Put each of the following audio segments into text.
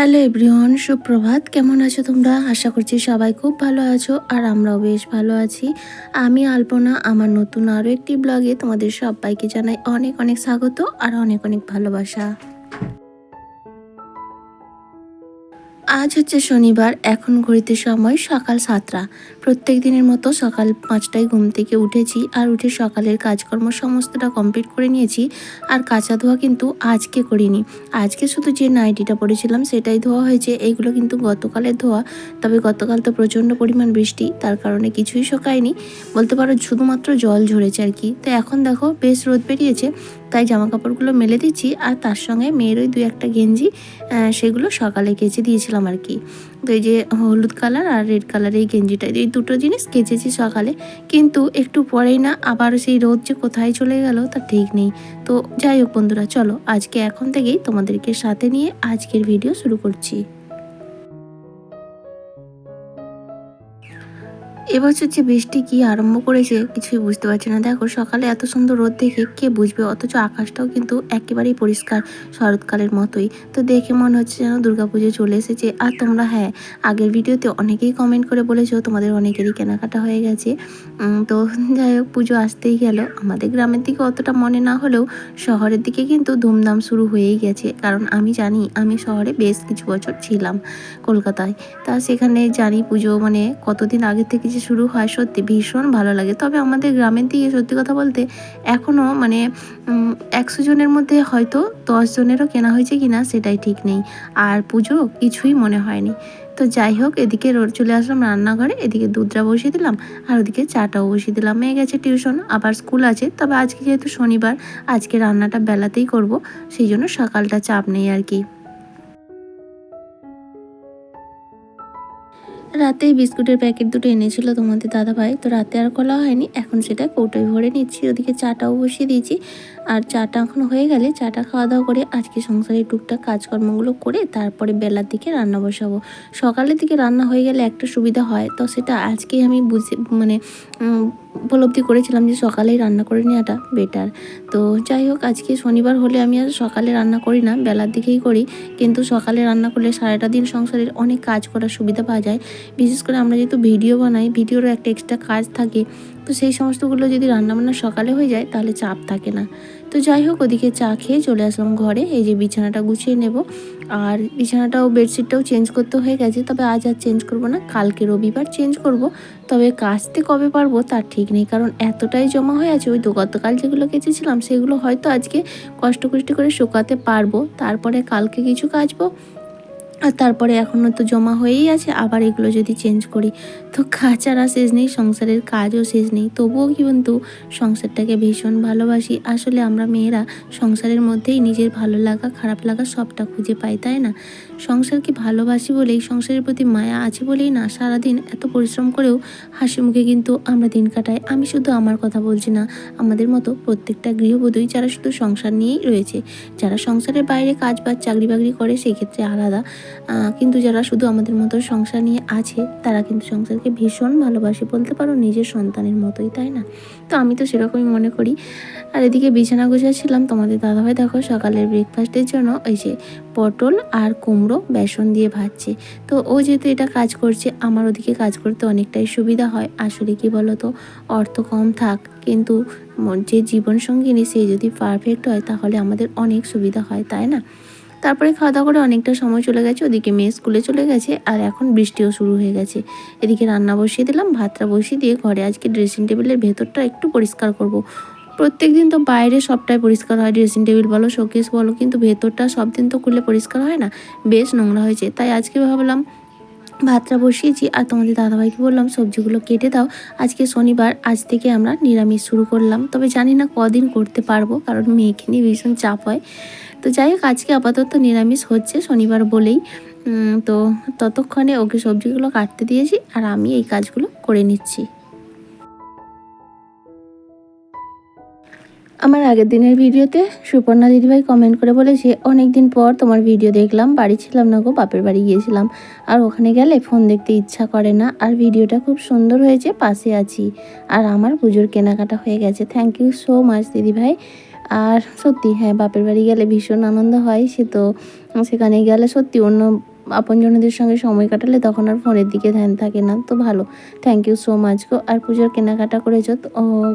Hello everyone, সুপ্রভাত। কেমন আছো তোমরা? আশা করছি সবাই খুব ভালো আছো আর আমরাও বেশ ভালো আছি। আমি আলপনা, আমার নতুন আরও একটি ব্লগে তোমাদের সবাইকে জানাই অনেক অনেক স্বাগত আর অনেক অনেক ভালোবাসা। আজ হচ্ছে শনিবার, এখন ঘড়িতে সময় সকাল সাতটা। প্রত্যেক দিনের মতো সকাল পাঁচটায় ঘুম থেকে উঠেছি আর উঠে সকালের কাজকর্ম সমস্তটা কমপ্লিট করে নিয়েছি আর কাঁচা ধোয়া কিন্তু আজকে করিনি। আজকে শুধু যে নাইটিটা পরেছিলাম সেটাই ধোয়া হয়েছে এইগুলো কিন্তু গতকালের ধোয়া। তবে গতকাল তো প্রচণ্ড পরিমাণ বৃষ্টি, তার কারণে কিছুই শোকায়নি। বলতে পারো শুধুমাত্র জল ঝরেছে আর কি। তো এখন দেখো বেশ রোদ বেরিয়েছে তাই জামা কাপড়গুলো মেলে দিচ্ছি আর তার সঙ্গে মেয়ের ওই দু একটা গেঞ্জি সেগুলো সকালে কেচে দিয়েছিলাম আর কি। তো এই যে হলুদ কালার আর রেড কালার এই গেঞ্জিটা, এই দুটো জিনিস কেচেছি সকালে। কিন্তু একটু পরেই না আবার সেই রোদ যে কোথায় চলে গেল তা ঠিক নেই। তো যাই হোক বন্ধুরা, চলো আজকে এখন থেকেই তোমাদেরকে সাথে নিয়ে আজকের ভিডিও শুরু করছি। এবছর যে বৃষ্টি কি আরম্ভ করেছে কিছুই বুঝতে পারছি না। দেখো, সকালে এত সুন্দর রোদ দেখে কে বুঝবে? অথচ আকাশটাও কিন্তু একেবারেই পরিষ্কার শরৎকালের মতোই। তো দেখে মনে হচ্ছে যেন দুর্গাপুজো চলে এসেছে। আর তোমরা হ্যাঁ আগের ভিডিওতে অনেকেই কমেন্ট করে বলেছ, তোমাদের অনেকেরই কেনাকাটা হয়ে গেছে। তো যাই হোক, পুজো আসতেই গেল। আমাদের গ্রামের দিকে অতটা মনে না হলেও শহরের দিকে কিন্তু ধুমধাম শুরু হয়েই গেছে। কারণ আমি জানি, আমি শহরে বেশ কিছু বছর ছিলাম কলকাতায়। তা সেখানে জানি পুজো মানে কতদিন আগে থেকে যে শুরু হয় সত্যি ভীষণ ভালো লাগে। তবে আমাদের গ্রামের দিকে সত্যি কথা বলতে এখনও মানে একশো জনের মধ্যে হয়তো দশ জনেরও কেনা হয়েছে কি না সেটাই ঠিক নেই। আর পুজো কিছুই মনে হয়নি। তো যাই হোক, এদিকে রোড চলে আসলাম রান্নাঘরে, এদিকে দুধটা বসিয়ে দিলাম, আর ওদিকে চাটাও বসিয়ে দিলাম। মেয়ে গেছে টিউশন, আবার স্কুল আছে। তবে আজকে যেহেতু শনিবার, আজকে রান্নাটা বেলাতেই করব, সেই জন্য সকালটা চাপ নেই আর কি। রাতেই বিস্কুটের প্যাকেট দুটো এনেছিল তোমাদের দাদাভাই, তো রাতে আর খোলা হয়নি, এখন সেটা কৌটোয় ভরে নিচ্ছি, ওদিকে চাটাও বসিয়ে দিয়েছি। আর চাটা এখন হয়ে গেলে চাটা খাওয়া দাওয়া করে আজকে সংসারের টুকটাক কাজকর্মগুলো করে তারপরে বেলার দিকে রান্না বসাবো। সকালের দিকে রান্না হয়ে গেলে একটা সুবিধা হয়, তো সেটা আজকে আমি বুঝে মানে উপলব্ধি করেছিলাম যে সকালেই রান্না করে নেওয়াটা বেটার তো যাই হোক, আজকে শনিবার হলে আমি আর সকালে রান্না করি না, বেলার দিকেই করি। কিন্তু সকালে রান্না করলে সারাটা দিন সংসারের অনেক কাজ করার সুবিধা পাওয়া যায়। বিশেষ করে আমরা যেহেতু ভিডিও বানাই, ভিডিওরও একটা এক্সট্রা কাজ থাকে। তো সেই সমস্তগুলো যদি রান্নাবান্না সকালে হয়ে যায়, তাহলে চাপ থাকে না। তো যাই হোক, ওদিকে চা খেয়ে চলে আসলাম ঘরে। এই যে বিছানাটা গুছিয়ে নেব। আর বিছানাটাও বেডশিটটাও চেঞ্জ করতে হয়ে গেছে। তবে আজ আর চেঞ্জ করব না, কালকে রবিবার চেঞ্জ করব। তবে কাচতে কবে পারব, তার ঠিক নেই। কারণ এতটাই জমা হয়ে আছে, ওই তো গতকাল যেগুলো কেচেছিলাম, সেগুলো হয়তো আজকে কষ্ট কষ্ট করে শুকাতে পারব। তারপরে কালকে কিছু কাচবো। আর তারপরে এখনও তো জমা হয়েই আছে, আবার এগুলো যদি চেঞ্জ করি। তো কাচারা শেষ নেই, সংসারের কাজও শেষ নেই। তবুও কিন্তু সংসারটাকে ভীষণ ভালোবাসি। আসলে আমরা মেয়েরা সংসারের মধ্যেই নিজের ভালো লাগা, খারাপ লাগা সবটা খুঁজে পাই, তাই না? সংসারকে ভালোবাসি বলেই, সংসারের প্রতি মায়া আছে বলেই না, সারাদিন এত পরিশ্রম করেও হাসি মুখে কিন্তু আমরা দিন কাটাই। আমি শুধু আমার কথা বলছি না, আমাদের মতো প্রত্যেকটা গৃহবধূই যারা শুধু সংসার নিয়েই রয়েছে, যারা সংসারের বাইরে কাজ বাজ চাকরি বাকরি করে সেক্ষেত্রে আলাদা। কিন্তু যারা শুধু আমাদের মতো সংসার নিয়ে আছে, তারা কিন্তু সংসারকে ভীষণ ভালোবাসে বলতে পারো নিজের সন্তানের মতোই, তাই না? তো আমি তো সেরকমই মনে করি। আর এদিকে বিছানা গুছাচ্ছিলাম, তোমাদের দাদাভাই দেখো সকালের ব্রেকফাস্টের জন্য ওই যে পটল আর কুমড়ো, বেসন দিয়ে ভাজছে। তো ও যেহেতু এটা কাজ করছে, আমার ওদিকে কাজ করতে অনেকটাই সুবিধা হয়। আসলে কি বলো তো অর্থ কম থাক, কিন্তু যে জীবনসঙ্গিনী সে যদি পারফেক্ট হয়, তাহলে আমাদের অনেক সুবিধা হয়, তাই না? তারপরে খাওয়া দাওয়া করে অনেকটা সময় চলে গেছে, ওদিকে মেয়ে স্কুলে চলে গেছে, আর এখন বৃষ্টিও শুরু হয়ে গেছে। এদিকে রান্না বসিয়ে দিলাম, ভাতটা বসিয়ে দিয়ে ঘরে আজকে ড্রেসিং টেবিলের ভেতরটা একটু পরিষ্কার করব। প্রত্যেক দিন তো বাইরে সবটাই পরিষ্কার হয় ড্রেসিং টেবিল বলো শোকেস বলো, কিন্তু ভেতরটা সব দিন তো খুলে পরিষ্কার হয় না, বেশ নোংরা হয়েছে। তাই আজকে ভাবলাম, ভাতটা বসিয়েছি আর তোমাদের দাদাভাইকে বললাম, সবজিগুলো কেটে দাও। আজকে শনিবার, আজ থেকে আমরা নিরামিষ শুরু করলাম। তবে জানি না কদিন করতে পারব, কারণ মেয়েকে নিয়ে ভীষণ চাপ হয়। তো যাই হোক, আজকে আপাতত নিরামিষ হচ্ছে, শনিবার বলেই। তো ততক্ষণে ওকে সবজিগুলো কাটতে দিয়েছি আর আমি এই কাজগুলো করে নিচ্ছি। আমার আগের দিনের ভিডিওতে সুপর্ণা দিদিভাই কমেন্ট করে বলেছে অনেক দিন পর তোমার ভিডিও দেখলাম, বাড়ি ছিলাম না গো, বাপের বাড়ি গিয়েছিলাম। আর ওখানে গেলে ফোন দেখতে ইচ্ছা করে না। আর ভিডিওটা খুব সুন্দর হয়েছে, পাশে আছি। আর আমার পুজোর কেনাকাটা হয়ে গেছে। থ্যাংক ইউ সো মাচ দিদিভাই। আর সত্যি হ্যাঁ বাপের বাড়ি গেলে ভীষণ আনন্দ হয়, সে তো সেখানে গেলে সত্যি অন্য আপনজনদের সঙ্গে সময় কাটালে তখন আর ফোনের দিকে ধ্যান থাকে না। তো ভালো। থ্যাংক ইউ সো মাচ গো। আর পুজোর কেনাকাটা করেছ তো?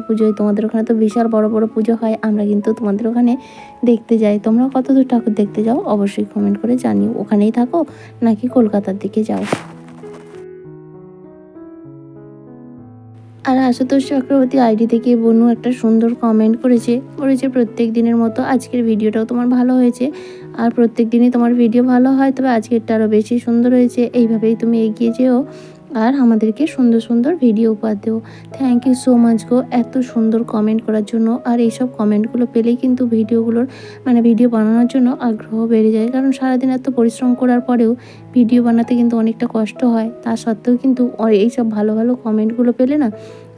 পুজোয় তোমাদের ওখানে তো বিশাল বড় বড় পুজো হয়। আমরা কিন্তু তোমাদের ওখানে দেখতে যাই। তোমরা কত দূর ঠাকুর দেখতে যাও, অবশ্যই কমেন্ট করে জানিও। ওখানেই থাকো নাকি কলকাতার দিকে যাও? আর আশুতোষ চক্রবর্তী আইডি থেকে বনু একটা সুন্দর কমেন্ট করেছে। করেছে প্রত্যেক দিনের মতো আজকের ভিডিওটাও তোমার ভালো হয়েছে। আর প্রত্যেক দিনই তোমার ভিডিও ভালো হয়, তবে আজকেরটা আরও বেশি সুন্দর হয়েছে। এইভাবেই তুমি এগিয়ে যেও আর আমাদেরকে সুন্দর সুন্দর ভিডিও উপহার দেও। থ্যাংক ইউ সো মাচ গো এত সুন্দর কমেন্ট করার জন্য। আর এইসব কমেন্টগুলো পেলেই কিন্তু ভিডিওগুলোর মানে ভিডিও বানানোর জন্য আগ্রহ বেড়ে যায়। কারণ সারাদিন এত পরিশ্রম করার পরেও ভিডিও বানাতে কিন্তু অনেকটা কষ্ট হয়। তা সত্ত্বেও কিন্তু এইসব ভালো ভালো কমেন্টগুলো পেলে না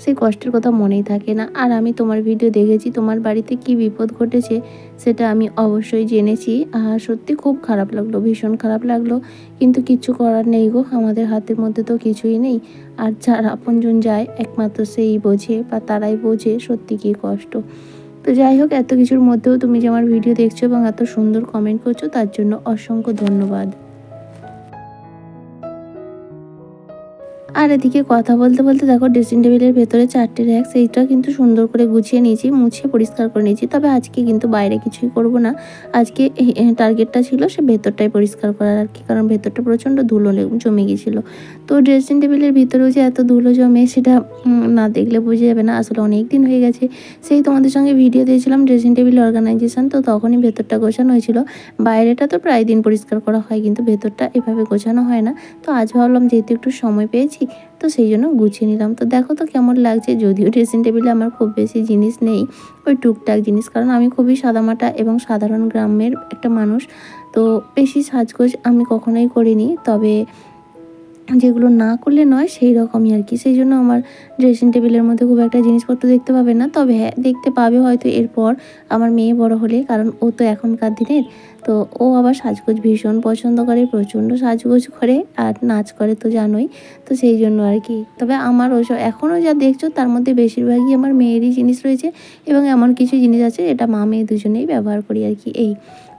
সেই কষ্টের কথা মনেই থাকে না। আর আমি তোমার ভিডিও দেখেছি, তোমার বাড়িতে কি বিপদ ঘটেছে সেটা আমি অবশ্যই জেনেছি। আর সত্যি খুব খারাপ লাগল, ভীষণ খারাপ লাগল। কিন্তু কিছু করার নেই গো, আমাদের হাতের মধ্যে তো কিছুই নেই। আর যারা আপনজন যায়, একমাত্র সেই বোঝে বা তারাই বোঝে সত্যি কী কষ্ট। তো যাই হোক, এত কিছুর মধ্যেও তুমি যে আমার ভিডিও দেখছ এবং এত সুন্দর কমেন্ট করছ, তার জন্য অসংখ্য ধন্যবাদ। আর এদিকে কথা বলতে বলতে দেখো ড্রেসিং টেবিলের ভেতরে চারটে র্যাক সেইটা কিন্তু সুন্দর করে গুছিয়ে নিয়েছি, মুছে পরিষ্কার করে নিয়েছি। তবে আজকে কিন্তু বাইরে কিছুই করব না। আজকে টার্গেটটা ছিল সে ভেতরটাই পরিষ্কার করার আর কি, কারণ ভেতরটা প্রচণ্ড ধুলো জমে গিয়েছিল। তো ড্রেসিং টেবিলের ভিতরেও যে এত ধুলো জমে সেটা না দেখলে বোঝা যাবে না, আসলে অনেক দিন হয়ে গেছে। সেই তোমাদের সঙ্গে ভিডিও দিয়েছিলাম ড্রেসিং টেবিল অর্গানাইজেশন, তো তখনই ভেতরটা গোছানো হয়েছিল। বাইরেটা তো প্রায় দিন পরিষ্কার করা হয়, কিন্তু ভেতরটা এভাবে গোছানো হয় না। তো আজ ভাবলাম যেহেতু একটু সময় পেয়েছি তো সেই জন্য গুছিয়ে নিলাম। তো দেখো তো কেমন লাগছে, যদিও ড্রেসিং টেবিলে আমার খুব বেশি জিনিস নেই, ওই টুকটাক জিনিস। কারণ আমি খুবই সাদামাটা এবং সাধারণ গ্রামের একটা মানুষ, তো বেশি সাজগোজ আমি কখনোই করিনি। তবে যেগুলো না করলে নয়, সেই রকমই আর কি। সেই জন্য আমার ড্রেসিং টেবিলের মধ্যে খুব একটা জিনিসপত্র দেখতে পাবে না। তবে হ্যাঁ দেখতে পাবে হয়তো এরপর আমার মেয়ে বড় হলে, কারণ ও তো এখনকার দিনের। তো ও আবার সাজগোজ ভীষণ পছন্দ করে, প্রচণ্ড সাজগোজ করে আর নাচ করে তো জানোই। তো সেই জন্য আর কি। তবে আমার ওসব, এখনও যা দেখছ, তার মধ্যে বেশিরভাগই আমার মেয়েরই জিনিস রয়েছে এবং এমন কিছু জিনিস আছে এটা মা মেয়ে দুজনেই ব্যবহার করি আর কি। এই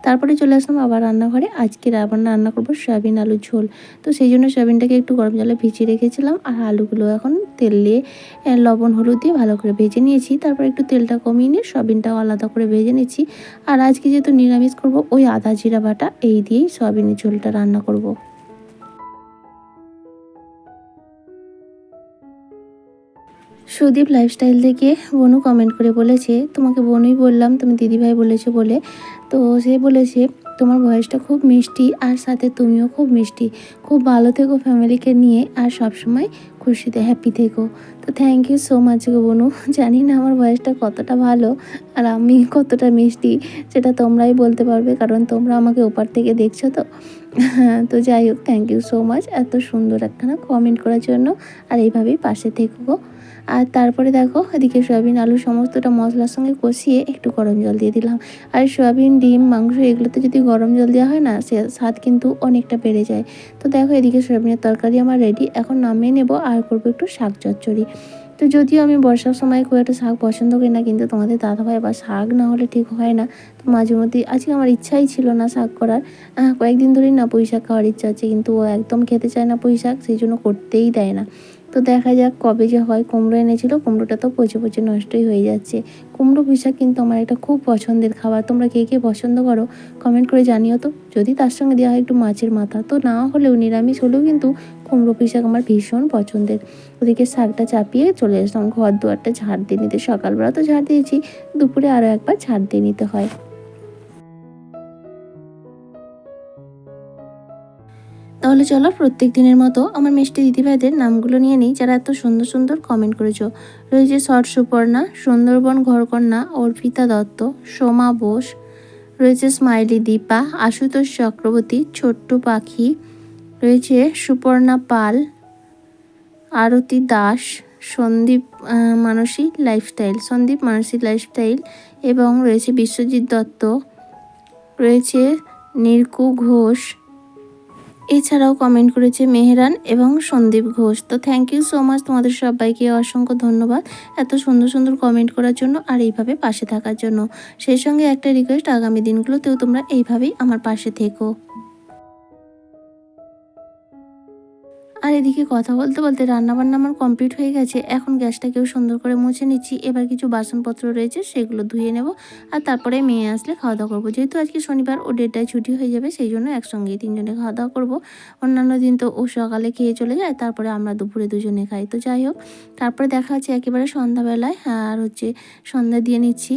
তারপরে চলে আসলাম আবার রান্নাঘরে। আজকে আবার রান্না করব সয়াবিন আলু ঝোল। তো সেই জন্য সয়াবিনটাকে একটু গরম জলে ভিজিয়ে রেখেছিলাম আর আলুগুলো এখন তেল দিয়ে লবণ, হলুদ দিয়ে ভালো করে ভেজে নিয়েছি। তারপর একটু তেলটা কমিয়ে নিয়ে সয়াবিনটাও আলাদা করে ভেজে নিয়েছি আর আজকে যেহেতু নিরামিষ করব, ওই আদা জিরা বাটা এই দিয়েই সয়াবিনের ঝোলটা রান্না করব। সুদীপ লাইফস্টাইল থেকে বনু কমেন্ট করে বলেছে, তোমাকে বনুই বললাম, তুমি দিদিভাই বলেছ বলে। তো সে বলেছে, তোমার ভয়েসটা খুব মিষ্টি আর সাথে তুমিও খুব মিষ্টি। খুব ভালো থেকো ফ্যামিলিকে নিয়ে আর সবসময় খুশিতে হ্যাপি থেকো। তো থ্যাংক ইউ সো মাচ গো বনু। জানি না আমার ভয়েসটা কতটা ভালো আর আমি কতটা মিষ্টি, সেটা তোমরাই বলতে পারবে কারণ তোমরা আমাকে ওপার থেকে দেখছ তো। তো যাই হোক থ্যাংক ইউ সো মাচ এত সুন্দর একখানা কমেন্ট করার জন্য আর এইভাবেই পাশে থেকো আর তারপরে দেখো, এদিকে সয়াবিন, আলু সমস্তটা মশলার সঙ্গে কষিয়ে একটু গরম জল দিয়ে দিলাম। আর সয়াবিন, ডিম, মাংস এগুলোতে যদি গরম জল দেওয়া হয় না, সে স্বাদ কিন্তু অনেকটা বেড়ে যায়। তো দেখো, এদিকে সয়াবিনের তরকারি আমার রেডি এখন নামিয়ে নেব আর করব একটু শাক চচ্চড়ি। তো যদিও আমি বর্ষার সময় খুব একটা শাক পছন্দ করি না, কিন্তু তোমাদের দাদাভাই বা শাক না হলে ঠিক হয় না। তো মাঝে মধ্যে আজকে আমার ইচ্ছাই ছিল না শাক করার। কয়েকদিন ধরেই না পুঁই শাক খাওয়ার ইচ্ছা আছে, কিন্তু ও একদম খেতে চায় না পুঁই শাক, সেই জন্য করতেই দেয় না। তো দেখা যাক কবে যে হয়। কুমড়ো এনেছিল, কুমড়োটা তো পচে পচে নষ্টই হয়ে যাচ্ছে। কুমড়ো শাক কিন্তু আমার একটা খুব পছন্দের খাবার। তোমরা কে কে পছন্দ করো কমেন্ট করে জানিও তো। যদি তার সঙ্গে দেওয়া হয় একটু মাছের মাথা। তো না হলেও নিরামিষ হলেও কিন্তু কুমড়ো পুঁই শাক আমার ভীষণ পছন্দের। ওদিকে শাকটা চাপিয়ে চলে আসলাম। ঘর দুয়ারটা ঝাড় দিয়ে নিতে। সকালবেলা তো ঝাড় দিয়েছি। দুপুরে আরও একবার ঝাড় দিয়ে নিতে হয়। তাহলে চলো প্রত্যেক দিনের মতো আমার মিষ্টি দিদিভাইদের নামগুলো নিয়ে নিই, যারা এত সুন্দর সুন্দর কমেন্ট করেছ। রয়েছে শট সুপর্ণা, সুন্দরবন ঘরকন্যা, অর্পিতা দত্ত, সোমা বোস, রয়েছে স্মাইলি দীপা, আশুতোষ চক্রবর্তী, ছোট্ট পাখি, রয়েছে সুপর্ণা পাল, আরতি দাস, সন্দীপ মানসী লাইফস্টাইল সন্দীপ, মানসী লাইফস্টাইল এবং রয়েছে বিশ্বজিৎ দত্ত, রয়েছে নির্কু ঘোষ এছাড়াও কমেন্ট করেছে মেহরান এবং সন্দীপ ঘোষ। তো থ্যাংক ইউ সো মাচ তোমাদের সবাইকে, অসংখ্য ধন্যবাদ এত সুন্দর সুন্দর কমেন্ট করার জন্য আর এইভাবে পাশে থাকার জন্য। সেই সঙ্গে একটা রিকোয়েস্ট আগামী দিনগুলোতেও তোমরা এইভাবেই আমার পাশে থেকো। আর এদিকে কথা বলতে বলতে রান্নাবান্না আমার কমপ্লিট হয়ে গেছে। এখন গ্যাসটাকেও সুন্দর করে মুছে নিচ্ছি। এবার কিছু বাসনপত্র রয়েছে, সেগুলো ধুয়ে নেব। আর তারপরে মেয়ে আসলে খাওয়া দাওয়া করব। যেহেতু আজকে শনিবার, ও ডেটটায় ছুটি হয়ে যাবে, সেই জন্য একসঙ্গেই তিনজনে খাওয়া দাওয়া করব। অন্যান্য দিন তো ও সকালে খেয়ে চলে যায়, তারপরে আমরা দুপুরে দুজনে খাই। তো যাই হোক, তারপরে দেখা হচ্ছে একেবারে সন্ধ্যাবেলায়। আর হচ্ছে সন্ধ্যা দিয়ে নিচ্ছি।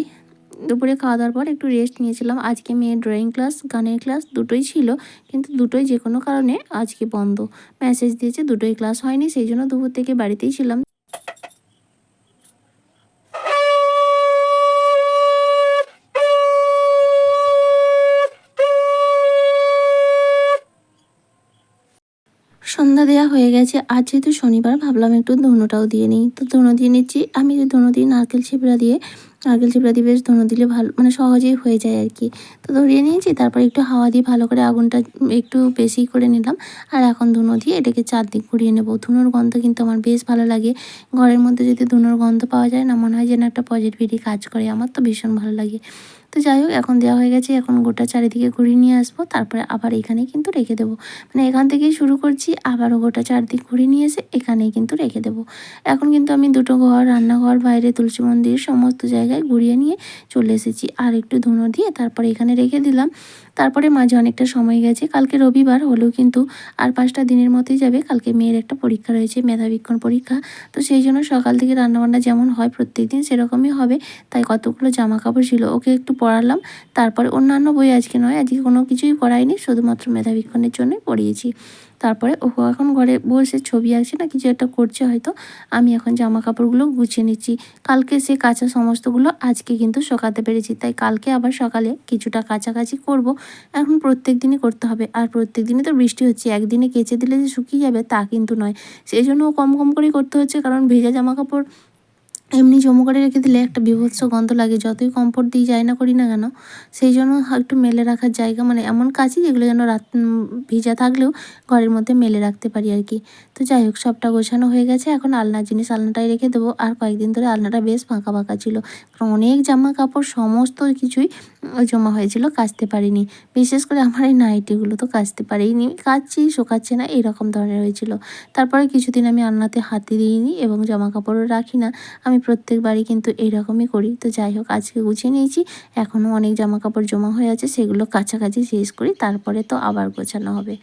দুপুরে খাওয়া দাওয়ার পর একটু রেস্ট নিয়েছিলাম। আজকে মেয়ের ড্রয়িং ক্লাস গানের ক্লাস দুটোই ছিল, কিন্তু দুটোই যে কোনো কারণে আজকে বন্ধ। মেসেজ দিয়েছে, দুটোই ক্লাস হয়নি, সেই জন্য দুপুর থেকে বাড়িতেই ছিলাম। সন্ধ্যা দেওয়া হয়ে গেছে। আজ যেহেতু শনিবার, ভাবলাম একটু ধনুটাও দিয়ে নিই। তো ধনু দিয়ে নিচ্ছি। আমি ধনু দিই, নারকেল ছিপড়া দিয়ে, নারকেল চিপড়া দিয়ে বেশ ধনু দিলে ভালো মানে সহজেই হয়ে যায় আর কি। তো ধরিয়ে নিয়েছি, তারপর একটু হাওয়া দিয়ে ভালো করে আগুনটা একটু বেশি করে নিলাম। আর এখন ধুনো দিয়ে এটাকে চারদিক ঘুরিয়ে নেব। ধুনোর গন্ধ কিন্তু আমার বেশ ভালো লাগে। ঘরের মধ্যে যদি ধুনোর গন্ধ পাওয়া যায় না, মনে হয় যেন একটা পজিটিভিটি কাজ করে। আমার তো ভীষণ ভালো লাগে। তো যাই হোক, এখন দেওয়া হয়ে গেছে। এখন গোটা চারিদিকে ঘুরিয়ে নিয়ে আসব। তারপরে আবার এখানেই কিন্তু রেখে দেবো। মানে এখান থেকেই শুরু করছি, আবারও গোটা চারদিক ঘুরিয়ে নিয়ে এসে এখানেই কিন্তু রেখে দেবো। এখন কিন্তু আমি দুটো ঘর, রান্নাঘর, বাইরে তুলসী মন্দির, সমস্ত জায়গায় ঘুরিয়ে নিয়ে চলে এসেছি। আর একটু ধুনো দিয়ে তারপরে এখানে রেখে দিলাম। তারপরে মাঝে অনেকটা সময় গেছে। কালকে রবিবার হলেও কিন্তু আর পাঁচটা দিনের মতোই যাবে। কালকে মেয়ের একটা পরীক্ষা রয়েছে মেধাবীক্ষণ পরীক্ষা। তো সেই জন্য সকাল থেকে রান্নাবান্না যেমন হয় প্রত্যেক দিন সেরকমই হবে। তাই কতগুলো জামা কাপড় ছিল ওকে একটু পড়ালাম। তারপরে অন্যান্য বই আজকে নয়, আজকে কোনো কিছুই করাইনি শুধুমাত্র মেধাবীক্ষণের জন্যই পড়িয়েছি। তারপরে ও এখন ঘরে বসে ছবি আঁকছে না, কিছু একটা করছে হয়তো। আমি এখন জামা কাপড়গুলো গুছিয়ে নিচ্ছি। কালকে সে কাঁচা সমস্তগুলো আজকে কিন্তু শোকাতে পেরেছি, তাই কালকে আবার সকালে কিছুটা কাছাকাছি করব। এখন প্রত্যেক দিনই করতে হবে, আর প্রত্যেক দিনই তো বৃষ্টি হচ্ছে, একদিনে কেচে দিলে যে শুকিয়ে যাবে তা কিন্তু নয়। সেই জন্য কম কম করেই করতে হচ্ছে, কারণ ভেজা জামা কাপড় এমনি জমো করে রেখে দিলে একটা বিভৎস গন্ধ লাগে, যতই কমফোর্ট দিয়ে যাই না করি না কেন, সেই জন্য একটু মেলে রাখার জায়গা মানে এমন কাজই যেগুলো যেন রাত ভিজা থাকলেও ঘরের মধ্যে মেলে রাখতে পারি আর কি। তো যাই হোক, সবটা গোছানো হয়ে গেছে, এখন আলনার জিনিস আলনাটাই রেখে দেবো। আর কয়েকদিন ধরে আলনাটা বেশ ফাঁকা ফাঁকা ছিল। কারণ অনেক জামা কাপড়, সমস্ত কিছুই জমা হয়েছিল, কাচতে পারিনি। বিশেষ করে আমার এই নাইটিগুলো তো কাচতে পারিনি। কাচছি, শোকাচ্ছে না, এরকম ধরনের হয়েছিল। তারপরে কিছুদিন আমি আন্নাতে হাতে দিইনি এবং জামা কাপড়ও রাখি না। আমি প্রত্যেকবারই কিন্তু এরকমই করি। তো যাই হোক, আজকে গুছিয়ে নিয়েছি। এখনও অনেক জামা কাপড় জমা হয়ে আছে, সেগুলো কাছাকাছি শেষ করি। তারপরে তো আবার গোছানো হবে।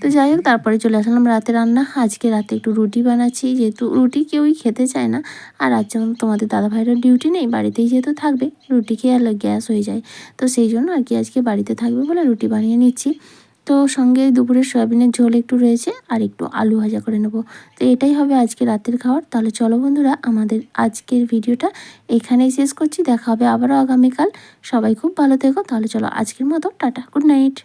তো যাই হোক, তারপরে চলে আসলাম রাতে রান্না। আজকে রাতে একটু রুটি বানাচ্ছি, যেহেতু রুটি কেউই খেতে চায় না। আর আজ যেমন তোমাদের দাদা ভাইয়ের ডিউটি নেই, বাড়িতেই যেহেতু থাকবে, রুটি খেয়ে আর গ্যাস হয়ে যায়। তো সেই জন্য আর কি আজকে বাড়িতে থাকবে বলে রুটি বানিয়ে নিচ্ছি। তো সঙ্গে দুপুরে সয়াবিনের ঝোল একটু রয়েছে, আর একটু আলু ভাজা করে নেব। তো এটাই হবে আজকে রাতের খাবার তাহলে চলো বন্ধুরা, আমাদের আজকের ভিডিওটা এখানেই শেষ করছি। দেখা হবে আবারও আগামীকাল। সবাই খুব ভালো থেকো। তাহলে চলো আজকের মতো, টাটা, গুড নাইট।